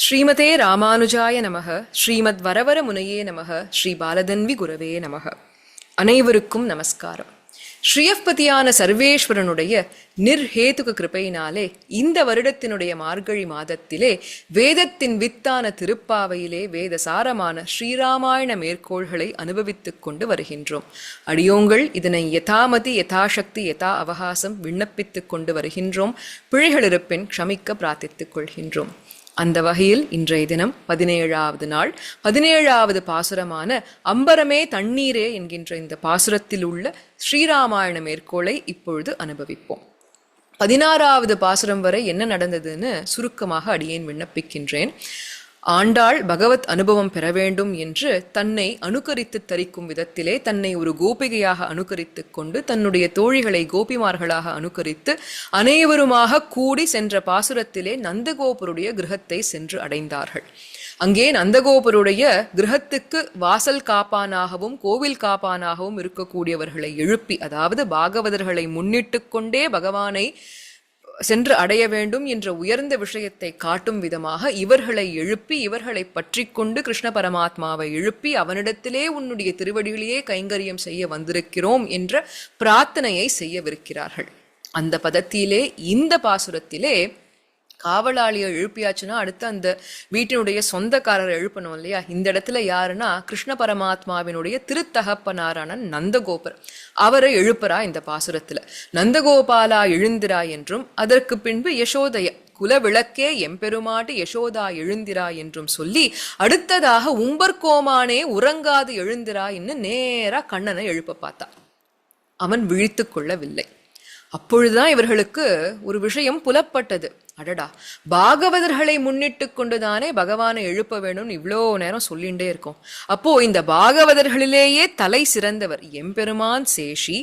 ஸ்ரீமதே ராமானுஜாய நமக ஸ்ரீமத் வரவர முனையே நமக ஸ்ரீ பாலதன்வி குரவே நமக. அனைவருக்கும் நமஸ்காரம். ஸ்ரீயப்பதியான சர்வேஸ்வரனுடைய நிர்ஹேதுக கிருபையினாலே இந்த வருடத்தினுடைய மார்கழி மாதத்திலே வேதத்தின் வித்தான திருப்பாவையிலே வேத சாரமான ஸ்ரீராமாயண மேற்கோள்களை அனுபவித்துக் கொண்டு வருகின்றோம். அடியோங்கள் இதனை யதாமதி யதாசக்தி யதா அவகாசம் விண்ணப்பித்துக் கொண்டு வருகின்றோம். பிழைகள் இருப்பின் க்ஷமிக்க பிரார்த்தித்துக் கொள்கின்றோம். அந்த வகையில் இன்றைய தினம் பதினேழாவது நாள். பதினேழாவது பாசுரமான அம்பரமே தண்ணீரே என்கின்ற இந்த பாசுரத்தில் உள்ள ஸ்ரீராமாயண மேற்கோளை இப்பொழுது அனுபவிப்போம். பதினாறாவது பாசுரம் வரை என்ன நடந்ததுன்னு சுருக்கமாக அடியேன் விண்ணப்பிக்கின்றேன். ஆண்டாள் பகவத் அனுபவம் பெற வேண்டும் என்று தன்னை அனுகரித்து தரிக்கும் விதத்திலே தன்னை ஒரு கோபிகையாக அனுகரித்து கொண்டு தன்னுடைய தோழிகளை கோபிமார்களாக அனுகரித்து அனைவருமாக கூடி சென்ற பாசுரத்திலே நந்தகோபருடைய கிரகத்தை சென்று அடைந்தார்கள். அங்கே நந்தகோபருடைய கிரகத்துக்கு வாசல் காப்பானாகவும் கோவில் காப்பானாகவும் இருக்கக்கூடியவர்களை எழுப்பி அதாவது பாகவதர்களை முன்னிட்டு கொண்டே பகவானை சென்று அடைய வேண்டும் என்ற உயர்ந்த விஷயத்தை காட்டும் விதமாக இவர்களை எழுப்பி இவர்களை பற்றி கொண்டு கிருஷ்ண பரமாத்மாவை எழுப்பி அவனிடத்திலே உன்னுடைய திருவடிகளையே கைங்கரியம் செய்ய வந்திருக்கிறோம் என்ற பிரார்த்தனையை செய்யவிருக்கிறார்கள். அந்த பதத்திலே இந்த பாசுரத்திலே காவலாளியை எழுப்பியாச்சுன்னா அடுத்து அந்த வீட்டினுடைய சொந்தக்காரரை எழுப்பணும் இல்லையா? இந்த இடத்துல யாருன்னா கிருஷ்ண பரமாத்மாவினுடைய திருத்தகப்பனாரான நந்தகோபர். அவரை எழுப்புறா இந்த பாசுரத்துல. நந்தகோபாலா எழுந்திரா என்றும் அதற்கு பின்பு யசோதய குலவிளக்கே எம்பெருமாட்டு யசோதா எழுந்திரா என்றும் சொல்லி அடுத்ததாக உம்பர்கோமானே உறங்காது எழுந்திரா என்று நேரா கண்ணனை எழுப்ப பார்த்தா. அவன் விழித்து கொள்ளவில்லை. அப்பொழுதுதான் இவர்களுக்கு ஒரு விஷயம் புலப்பட்டது. அடடா பாகவதர்களை முன்னிட்டு கொண்டுதானே பகவானை எழுப்ப வேணும்னு இவ்வளோ நேரம் சொல்லிகிட்டே இருக்கோம். அப்போ இந்த பாகவதர்களிலேயே தலை சிறந்தவர் எம்பெருமான் சேஷி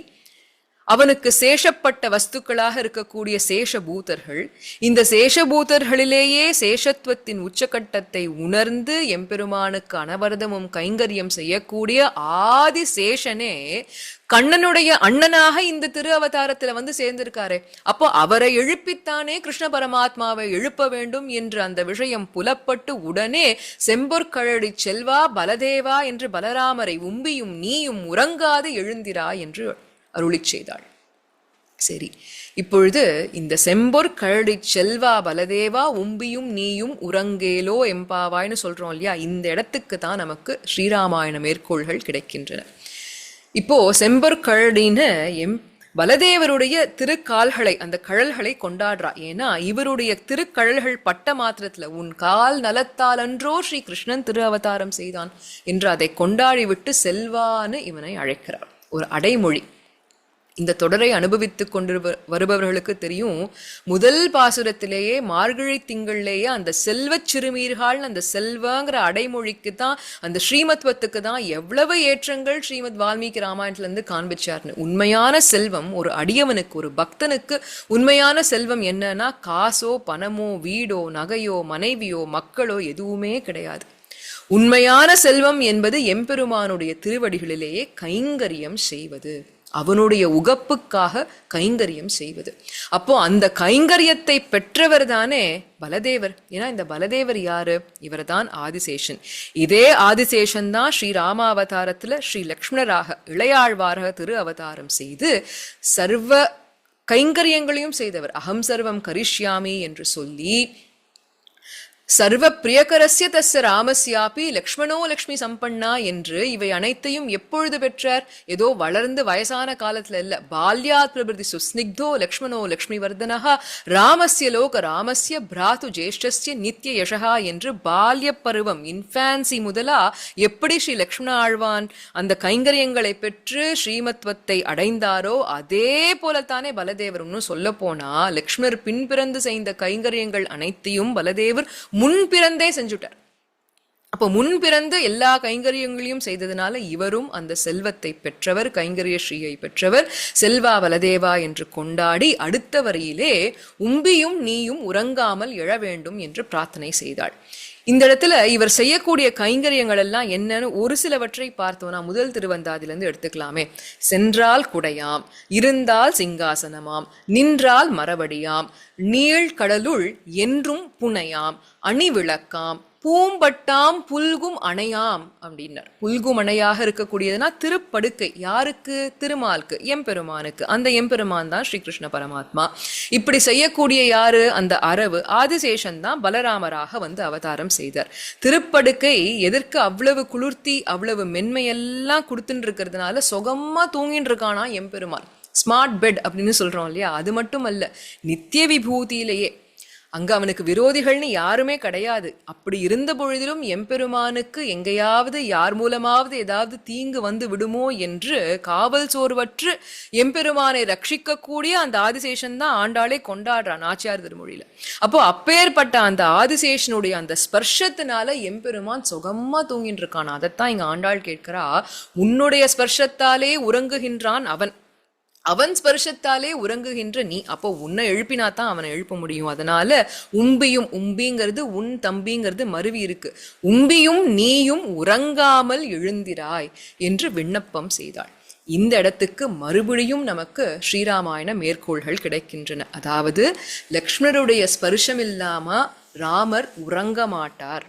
அவனுக்கு சேஷப்பட்ட வஸ்துக்களாக இருக்கக்கூடிய சேஷபூதர்கள் இந்த சேஷபூதர்களிலேயே சேஷத்துவத்தின் உச்சகட்டத்தை உணர்ந்து எம்பெருமானுக்கு அனவரதமும் கைங்கரியம் செய்யக்கூடிய ஆதி சேஷனே கண்ணனுடைய அண்ணனாக இந்த திரு அவதாரத்துல வந்து சேர்ந்திருக்காரு. அப்போ அவரை எழுப்பித்தானே கிருஷ்ண பரமாத்மாவை எழுப்ப வேண்டும் என்று அந்த விஷயம் புலப்பட்டு உடனே செம்பொற்கழடி செல்வா பலதேவா என்று பலராமரை உம்பியும் நீயும் உறங்காது எழுந்திரா என்று அருளிச் செய்தாள் சரி இப்பொழுது இந்த செம்பொற் கழடி செல்வா பலதேவா உம்பியும் நீயும் உறங்கேலோ எம்பாவாய்னு சொல்றோம் இல்லையா? இந்த இடத்துக்கு தான் நமக்கு ஸ்ரீராமாயண மேற்கோள்கள் கிடைக்கின்றன. இப்போ செம்பொற் கழடின்னு எம் பலதேவருடைய திருக்கால்களை அந்த கழல்களை கொண்டாடுறா. ஏன்னா இவருடைய திருக்கழல்கள் பட்ட மாத்திரத்துல உன் கால் நலத்தால் அன்றோ ஸ்ரீ கிருஷ்ணன் திரு அவதாரம் செய்தான் என்று அதை கொண்டாடி விட்டு செல்வான்னு இவனை அழைக்கிறார். ஒரு அடைமொழி. இந்த தொடரை அனுபவித்து கொண்டு வருபவர்களுக்கு தெரியும் முதல் பாசுரத்திலேயே மார்கழி திங்கள்லேயே அந்த செல்வச் சிறுமீர்கள் அந்த செல்வங்கிற அடைமொழிக்கு தான் அந்த ஸ்ரீமத்வத்துக்கு தான் எவ்வளவு ஏற்றங்கள் ஸ்ரீமத் வால்மீகி ராமாயணத்துலேருந்து காண்பிச்சார்னு. உண்மையான செல்வம் ஒரு அடியவனுக்கு ஒரு பக்தனுக்கு உண்மையான செல்வம் என்னன்னா காசோ பணமோ வீடோ நகையோ மனைவியோ மக்களோ எதுவுமே கிடையாது. உண்மையான செல்வம் என்பது எம்பெருமானுடைய திருவடிகளிலேயே கைங்கரியம் செய்வது. அவனுடைய உகப்புக்காக கைங்கரியம் செய்வது. அப்போ அந்த கைங்கரியத்தை பெற்றவர் தானே பலதேவர். ஏன்னா இந்த பலதேவர் யாரு? இவர் தான் ஆதிசேஷன். இதே ஆதிசேஷன் தான் ஸ்ரீ ராமாவதாரத்துல ஸ்ரீ லக்ஷ்மணராக இளையாழ்வாராக திரு அவதாரம் செய்து சர்வ கைங்கரியங்களையும் செய்தவர். அகம் சர்வம் கரிஷ்யாமி என்று சொல்லி சர்வ பிரியகரஸ்ய தஸ்ய ராமஸ்யாபி லக்ஷ்மணோ லக்ஷ்மி சம்பன்னா என்று இவை அனைத்தையும் எப்பொழுது பெற்றார்? ஏதோ வளர்ந்து வயசான காலத்துல இல்ல. பால்யாத் பிரபிருதி சுஸ்னிக்தோ லக்ஷ்மணோ லக்ஷ்மி வர்தனஹா ராமஸ்ய லோக ராமஸ்ய பிராத்து ஜேஷ்டஸ்ய நித்திய யசகா என்று பால்ய பருவம் இன்ஃபான்சி முதலா எப்படி ஸ்ரீ லக்ஷ்மண ஆழ்வான் அந்த கைங்கரியங்களை பெற்று ஸ்ரீமத்வத்தை அடைந்தாரோ அதே போலத்தானே பலதேவர். இன்னும் சொல்ல போனா லக்ஷ்மணர் பின்பிறந்து செய்த கைங்கரியங்கள் அனைத்தையும் பலதேவர் முன் பிறந்தே செஞ்சுட்டார். அப்போ முன் பிறந்து எல்லா கைங்கரியங்களையும் செய்ததுனால இவரும் அந்த செல்வத்தை பெற்றவர் கைங்கரிய ஸ்ரீயை பெற்றவர் செல்வா வலதேவா என்று கொண்டாடி அடுத்த வரியிலே உம்பியும் நீயும் உறங்காமல் எழ வேண்டும் என்று பிரார்த்தனை செய்தாள். இந்த இடத்துல இவர் செய்யக்கூடிய கைங்கரியங்கள் எல்லாம் என்னன்னு ஒரு சிலவற்றை பார்த்தோம்னா முதல் திருவந்தாதிலிருந்து எடுத்துக்கலாமே. சென்றால் குடையாம் இருந்தால் சிங்காசனமாம் நின்றால் மரபடியாம் நீழ்கடலுள் என்றும் புனையாம் அணிவிளக்காம் பூம்பட்டாம் புல்கும் அணையாம் அப்படின்னார். புல்கும் அணையாக இருக்கக்கூடியதுன்னா திருப்படுக்கை. யாருக்கு? திருமாலுக்கு எம்பெருமானுக்கு. அந்த எம்பெருமான் தான் ஸ்ரீகிருஷ்ண பரமாத்மா. இப்படி செய்யக்கூடிய யாரு? அந்த அரவு ஆதிசேஷன் தான் பலராமராக வந்து அவதாரம் செய்தார். திருப்படுக்கை எதற்கு அவ்வளவு குளிர்த்தி அவ்வளவு மென்மையெல்லாம் கொடுத்துட்டு இருக்கிறதுனால சுகமா தூங்கிட்டு இருக்கானா எம்பெருமான். ஸ்மார்ட் பெட் அப்படின்னு சொல்றோம் இல்லையா? அது மட்டும் அல்ல நித்திய விபூதியிலேயே அங்கு அவனுக்கு விரோதிகள்னு யாருமே கிடையாது. அப்படி இருந்த பொழுதிலும் எம்பெருமானுக்கு எங்கேயாவது யார் மூலமாவது ஏதாவது தீங்கு வந்து விடுமோ என்று காவல் சோர்வற்று எம்பெருமானை ரட்சிக்கக்கூடிய அந்த ஆதிசேஷன் தான் ஆண்டாளே கொண்டாடுறான் ஆச்சியார் திருமொழியில. அப்போ அப்பேற்பட்ட அந்த ஆதிசேஷனுடைய அந்த ஸ்பர்ஷத்தினால எம்பெருமான் சுகமா தூங்கிட்டு இருக்கான் அதைத்தான் இங்க ஆண்டாள் கேட்கிறா. உன்னுடைய ஸ்பர்ஷத்தாலே உறங்குகின்றான் அவன். அவன் ஸ்பர்ஷத்தாலே உறங்குகின்ற நீ. அப்போ உன்னை எழுப்பினா தான் அவனை எழுப்ப முடியும். அதனால உம்பியும் உம்பிங்கிறது உன் தம்பிங்கிறது மருவி இருக்கு. உம்பியும் நீயும் உறங்காமல் எழுந்திராய் என்று விண்ணப்பம் செய்தாள். இந்த இடத்துக்கு மறுபடியும் நமக்கு ஸ்ரீராமாயண மேற்கோள்கள் கிடைக்கின்றன. அதாவது லக்ஷ்மணருடைய ஸ்பர்ஷம் இல்லாம ராமர் உறங்க மாட்டார்.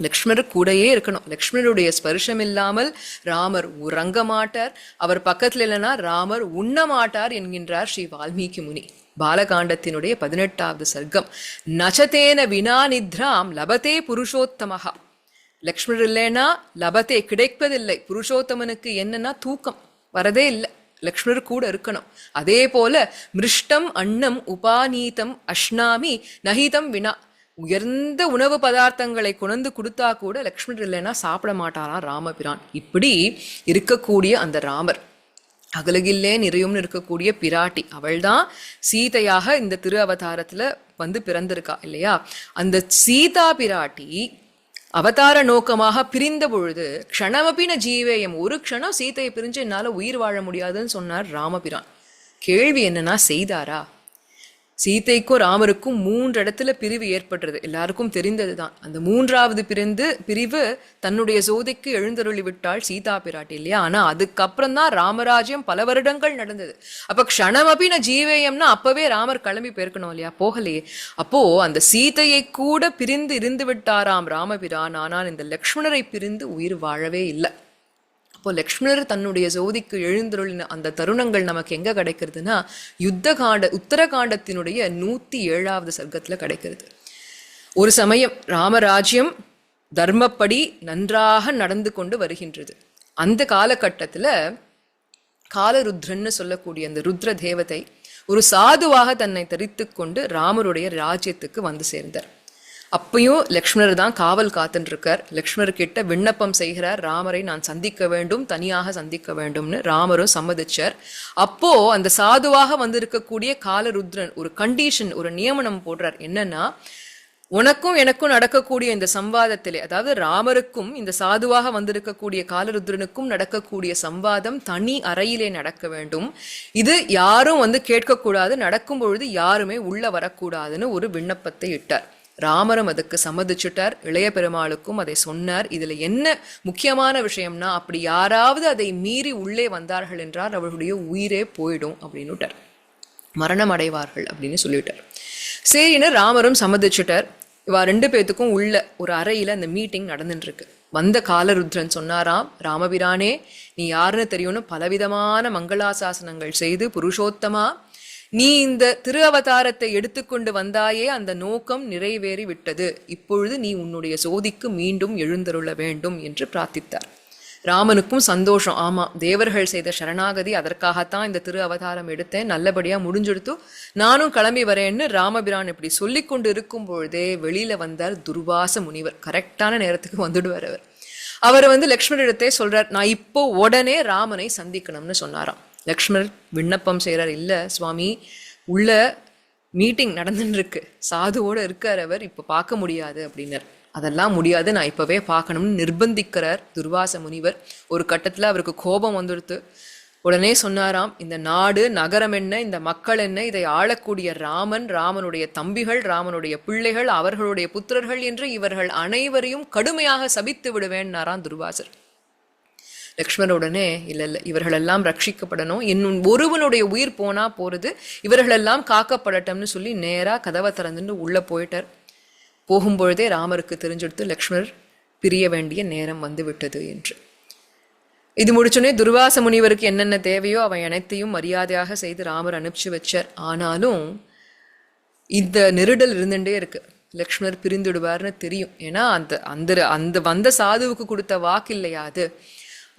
லக்ஷ்மணர் கூடையே இருக்கணும். லக்ஷ்மணருடைய ஸ்பர்ஷம் இல்லாமல் ராமர் உறங்க மாட்டார். அவர் பக்கத்தில் இல்லைன்னா ராமர் உண்ண மாட்டார் என்கின்றார் ஸ்ரீ வால்மீகி முனி. பாலகாண்டத்தினுடைய பதினெட்டாவது சர்க்கம். நச்சத்தேன வினா நித்ராம் லபதே புருஷோத்தமகா லக்ஷ்மணர் இல்லைன்னா லபத்தே கிடைப்பதில்லை. புருஷோத்தமனுக்கு என்னன்னா தூக்கம். வரதே இல்லை. லக்ஷ்மணர் கூட இருக்கணும். அதே போல மிருஷ்டம் அன்னம் உபாநீதம் அஷ்னாமி நஹிதம் வினா. உயர்ந்த உணவு பதார்த்தங்களை கொண்டு கொடுத்தா கூட லக்ஷ்மணர் இல்லைன்னா சாப்பிட மாட்டாராம் ராமபிரான். இப்படி இருக்கக்கூடிய அந்த ராமர். அகலகில்லே நிறையும்னு இருக்கக்கூடிய பிராட்டி. அவள்தான் சீதையாக இந்த திரு அவதாரத்துல வந்து பிறந்திருக்கா இல்லையா? அந்த சீதா பிராட்டி அவதார நோக்கமாக பிரிந்த பொழுது க்ஷணமபின ஜீவேயம். ஒரு க்ஷணம் சீதையை பிரிஞ்சு என்னால் உயிர் வாழ முடியாதுன்னு சொன்னார் ராமபிரான். கேள்வி என்னன்னா செய்தாரா? சீதைக்கும் ராமருக்கும் மூன்று இடத்துல பிரிவு ஏற்பட்டது. எல்லாருக்கும் தெரிந்தது தான் அந்த மூன்றாவது பிரிந்து பிரிவு தன்னுடைய சோதைக்கு எழுந்தருளி விட்டாள் சீதா பிராட்டி இல்லையா? ஆனா அதுக்கப்புறம் தான் ராமராஜ்யம் பல வருடங்கள் நடந்தது. அப்ப நான் ஜீவேயம்னா அப்பவே ராமர் கிளம்பி போயிருக்கணும் இல்லையா? போகலையே அப்போ அந்த சீதையை கூட பிரிந்து இருந்து விட்டாராம் ராமபிரான். ஆனால் இந்த லக்ஷ்மணரை பிரிந்து உயிர் வாழவே இல்லை. அப்போ லக்ஷ்மணர் தன்னுடைய ஜோதிக்கு எழுந்தருளின அந்த தருணங்கள் நமக்கு எங்க கிடைக்கிறதுனா யுத்த காண்ட உத்தரகாண்டத்தினுடைய நூத்தி ஏழாவது சர்க்கத்துல கிடைக்கிறது. ஒரு சமயம் ராமராஜ்யம் தர்மப்படி நன்றாக நடந்து கொண்டு வருகின்றது. அந்த காலகட்டத்தில் காலருத்ரன்னு சொல்லக்கூடிய அந்த ருத்ர தேவதை ஒரு சாதுவாக தன்னை தரித்து கொண்டு ராமருடைய ராஜ்யத்துக்கு வந்து சேர்ந்தார். அப்பயும் லக்ஷ்மணர் தான் காவல் காத்துருக்கார் லக்ஷ்மணர் கிட்ட விண்ணப்பம் செய்கிறார். ராமரை நான் சந்திக்க வேண்டும் தனியாக சந்திக்க வேண்டும்னு ராமரும் சம்மதிச்சார். அப்போ அந்த சாதுவாக வந்திருக்கக்கூடிய காலருத்ரன் ஒரு கண்டிஷன் ஒரு நியமனம் போடுறார். என்னன்னா உனக்கும் எனக்கும் நடக்கக்கூடிய இந்த சம்வாதத்திலே அதாவது ராமருக்கும் இந்த சாதுவாக வந்திருக்கக்கூடிய காலருத்ரனுக்கும் நடக்கக்கூடிய சம்வாதம் தனி அறையிலே நடக்க வேண்டும். இது யாரும் வந்து கேட்கக்கூடாது. நடக்கும் பொழுது யாருமே உள்ள வரக்கூடாதுன்னு ஒரு விண்ணப்பத்தை இட்டார். ராமரும் அதுக்கு சம்மதிச்சுட்டார். இளைய பெருமாளுக்கும் அதை சொன்னார். இதில் என்ன முக்கியமான விஷயம்னா அப்படி யாராவது அதை மீறி உள்ளே வந்தார்கள் என்றால் அவர்களுடைய உயிரே போயிடும் அப்படின்னுட்டார். மரணம் அடைவார்கள் அப்படின்னு சொல்லிவிட்டார். சரின்னு ராமரும் சம்மதிச்சுட்டார். இவா ரெண்டு பேர்த்துக்கும் உள்ள ஒரு அறையில் அந்த மீட்டிங் நடந்துட்டுருக்கு. வந்த காலருத்ரன் சொன்னாராம் ராமபிரானே நீ யாருன்னு தெரியும்னு பலவிதமான மங்களாசாசனங்கள் செய்து புருஷோத்தமாக நீ இந்த திரு அவதாரத்தை எடுத்துக்கொண்டு வந்தாயே அந்த நோக்கம் நிறைவேறி விட்டது இப்பொழுது நீ உன்னுடைய சோதிக்கு மீண்டும் எழுந்தருள வேண்டும் என்று பிரார்த்தித்தார். ராமனுக்கும் சந்தோஷம். ஆமா தேவர்கள் செய்த சரணாகதி அதற்காகத்தான் இந்த திரு அவதாரம் எடுத்தேன். நல்லபடியா முடிஞ்செடுத்து நானும் கிளம்பி வரேன்னு ராமபிரான் இப்படி சொல்லி கொண்டு இருக்கும் பொழுதே வெளியில வந்தார் துர்வாச முனிவர். கரெக்டான நேரத்துக்கு வந்துடுவார் அவர். அவர் வந்து லக்ஷ்மணரிடத்தே சொல்றார் நான் இப்போ உடனே ராமனை சந்திக்கணும்னு சொன்னாராம். லக்ஷ்மணர் விண்ணப்பம் செய்கிறார் இல்லை சுவாமி உள்ள மீட்டிங் நடந்துட்டு இருக்கு சாதுவோட இருக்கார் அவர் இப்போ பார்க்க முடியாது அப்படின்னார். அதெல்லாம் முடியாது நான் இப்போவே பார்க்கணும்னு நிர்பந்திக்கிறார் துர்வாச முனிவர். ஒரு கட்டத்தில் அவருக்கு கோபம் வந்துடுத்து. உடனே சொன்னாராம் இந்த நாடு நகரம் என்ன இந்த மக்கள் என்ன இதை ஆளக்கூடிய ராமன் ராமனுடைய தம்பிகள் ராமனுடைய பிள்ளைகள் அவர்களுடைய புத்திரர்கள் என்று இவர்கள் அனைவரையும் கடுமையாக சபித்து விடுவேன்னாராம் துர்வாசர். லக்ஷ்மண உடனே இல்ல இல்ல இவர்களெல்லாம் ரட்சிக்கப்படணும். இன்னும் ஒருவனுடைய உயிர் போனா போறது இவர்களெல்லாம் காக்கப்படட்டும்னு சொல்லி நேரா கதவை திறந்துட்டு உள்ள போயிட்டார். போகும்பொழுதே ராமருக்கு தெரிஞ்செடுத்து லக்ஷ்மணர் பிரிய வேண்டிய நேரம் வந்து விட்டது என்று. இது முடிச்சோடனே துர்வாச முனிவருக்கு என்னென்ன தேவையோ அவன் அனைத்தையும் மரியாதையாக செய்து ராமர் அனுப்பிச்சு வச்சார். ஆனாலும் இந்த நெருடல் இருந்துட்டே இருக்கு. லக்ஷ்மணர் பிரிந்துடுவார்னு தெரியும். ஏன்னா அந்த அந்த அந்த வந்த சாதுவுக்கு கொடுத்த வாக்கு இல்லையா அது?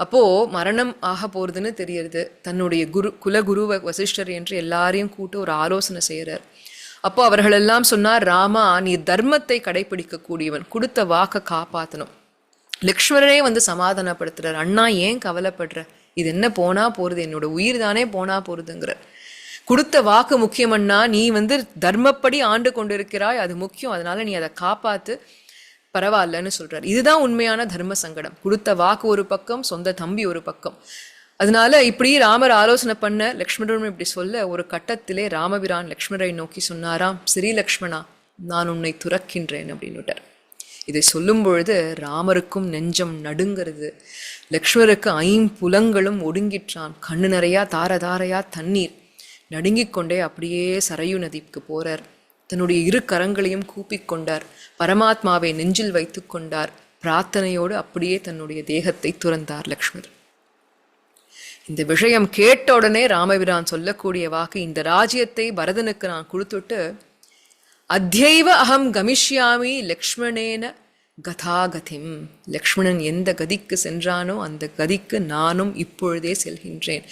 அப்போது மரணம் ஆக போறதுன்னு தெரியுது தன்னுடைய குரு குலகுருவ வசிஷ்டர் என்று எல்லாரையும் கூட்டு ஒரு ஆலோசனை செய்கிறார் அப்போ அவர்களெல்லாம் சொன்னார் ராமா நீ தர்மத்தை கடைபிடிக்கக்கூடியவன். கொடுத்த வாக்கை காப்பாற்றணும் லக்ஷ்மணரே வந்து சமாதானப்படுத்துறார். அண்ணா ஏன் கவலைப்படுற? இது என்ன போனா போறது? என்னோட உயிர் தானே போனா போறதுங்கிற. கொடுத்த வாக்கு முக்கியமண்ணா நீ வந்து தர்மப்படி ஆண்டு கொண்டிருக்கிறாய். அது முக்கியம். அதனால நீ அதை காப்பாற்று பரவாயில்லன்னு சொல்றாரு. இதுதான் உண்மையான தர்ம சங்கடம். கொடுத்த வாக்கு ஒரு பக்கம் சொந்த தம்பி ஒரு பக்கம். அதனால இப்படி ராமர் ஆலோசனை பண்ண லக்ஷ்மணரும் இப்படி சொல்ல ஒரு கட்டத்திலே ராமபிரான் லக்ஷ்மணரை நோக்கி சொன்னாராம் ஸ்ரீ லக்ஷ்மணா நான் உன்னை துறக்கின்றேன் அப்படின்னுட்டார் இதை சொல்லும் பொழுது ராமருக்கும் நெஞ்சம் நடுங்கிறது. லக்ஷ்மணருக்கு ஐம்புலங்களும் ஒடுங்கிற்றான். கண்ணு நிறையா தார தாரையா தண்ணீர். நடுங்கிக் கொண்டே அப்படியே சரையு நதிக்கு போறார். தன்னுடைய இரு கரங்களையும் கூப்பிக் கொண்டார். பரமாத்மாவை நெஞ்சில் வைத்து கொண்டார். பிரார்த்தனையோடு அப்படியே தன்னுடைய தேகத்தை துறந்தார் லக்ஷ்மர் இந்த விஷயம் கேட்ட உடனே ராமபிரான் சொல்லக்கூடிய வாக்கு இந்த ராஜ்யத்தை பரதனுக்கு நான் கொடுத்துட்டு அத்தியைவ அகம் கமிஷ்யாமி லக்ஷ்மணேன கதாகதிம். லக்ஷ்மணன் எந்த கதிக்கு சென்றானோ அந்த கதிக்கு நானும் இப்பொழுதே செல்கின்றேன்.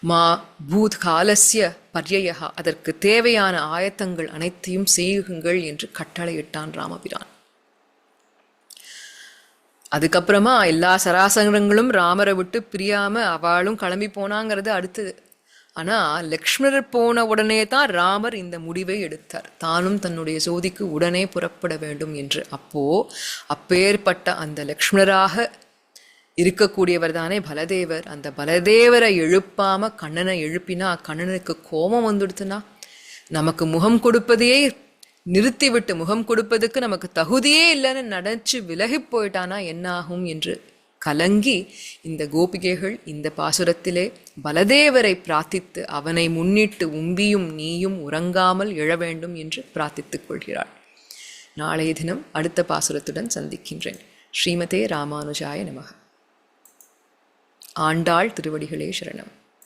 மா பூத் காலசிய பர்யயா அதற்கு தேவையான ஆயத்தங்கள் அனைத்தையும் செய்யுங்கள் என்று கட்டளையிட்டான் ராமபிரான். அதுக்கப்புறமா எல்லா சராசரங்களும் ராமரை விட்டு பிரியாம அவளும் கிளம்பி போனாங்கிறது அடுத்தது. ஆனால் லக்ஷ்மணர் போன உடனே தான் ராமர் இந்த முடிவை எடுத்தார். தானும் தன்னுடைய ஜோதிக்கு உடனே புறப்பட வேண்டும் என்று. அப்போ அப்பேற்பட்ட அந்த லக்ஷ்மணராக இருக்கக்கூடியவர் தானே பலதேவர். அந்த பலதேவரை எழுப்பாம கண்ணனை எழுப்பினா கண்ணனுக்கு கோபம் வந்துடுத்துனா? நமக்கு முகம் கொடுப்பதையே நிறுத்திவிட்டு முகம் கொடுப்பதுக்கு நமக்கு தகுதியே இல்லைன்னு நினைச்சு விலகி போயிட்டானா என்ன ஆகும் என்று கலங்கி இந்த கோபிகைகள் இந்த பாசுரத்திலே பலதேவரை பிரார்த்தித்து அவனை முன்னிட்டு உம்பியும் நீயும் உறங்காமல் எழ வேண்டும் என்று பிரார்த்தித்துக் கொள்கிறாள். நாளைய தினம் அடுத்த பாசுரத்துடன் சந்திக்கின்றேன். ஸ்ரீமதே ராமானுஜாய நமக. ஆண்டாள் திருவடிகளே சரணம்.